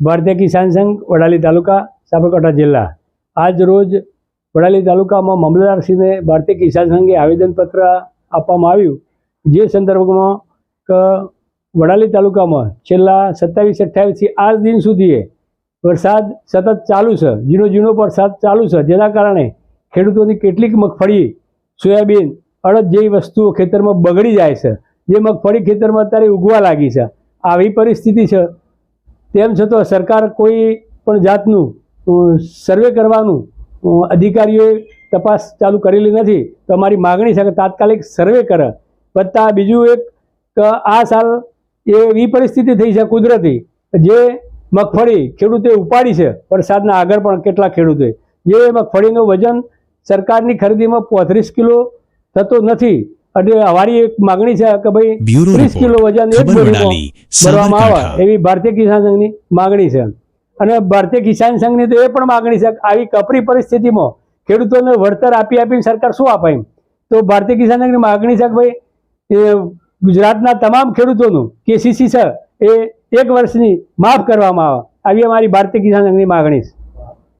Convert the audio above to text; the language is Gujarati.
ભારતીય કિસાન સંઘ, વડાલી તાલુકા, સાબરકાંઠા જિલ્લા. આજ રોજ વડાલી તાલુકામાં મામલતદારશ્રીને ભારતીય કિસાન સંઘે આવેદનપત્ર આપવામાં આવ્યું. જે સંદર્ભમાં વડાલી તાલુકામાં છેલ્લા સત્તાવીસ અઠ્યાવીસથી આજ દિન સુધીએ વરસાદ સતત ચાલુ છે. ઝીણો ઝીણો વરસાદ ચાલુ છે. જેના કારણે ખેડૂતોની કેટલીક મગફળી, સોયાબીન, અડદ જેવી વસ્તુઓ ખેતરમાં બગડી જાય છે. જે મગફળી ખેતરમાં અત્યારે ઉગવા લાગી છે. આવી પરિસ્થિતિ છે. તેમ છતાં સરકાર કોઈ પણ જાતનું સર્વે કરવાનું અધિકારીઓએ તપાસ ચાલુ કરેલી નથી, તો અમારી માગણી છે કે તાત્કાલિક સર્વે કરે. વત્તા બીજું એક, કે આ સાલ એવી પરિસ્થિતિ થઈ છે કુદરતી, જે મગફળી ખેડૂતે ઉપાડી છે, વરસાદના આગળ પણ કેટલા ખેડૂતોએ. જે મગફળીનું વજન સરકારની ખરીદીમાં પોત્રીસ કિલો થતો નથી એટલે અમારી એક માગણી છે કે ભાઈ ત્રીસ કિલો વજન એક બોરીમાં ભરવામાં આવે. એવી ભારતીય કિસાન સંઘની માગણી છે. અને ભારતીય કિસાન સંઘની તો એ પણ માગણી છે આવી કપરી પરિસ્થિતિમાં ખેડૂતોને વળતર આપી આપીને સરકાર શું આપે એમ? તો ભારતીય કિસાન સંઘની માગણી છે કે ભાઈ ગુજરાતના તમામ ખેડૂતોનું કેસીસી છે એ એક વર્ષની માફ કરવામાં આવે. આવી અમારી ભારતીય કિસાન સંઘની માગણી છે.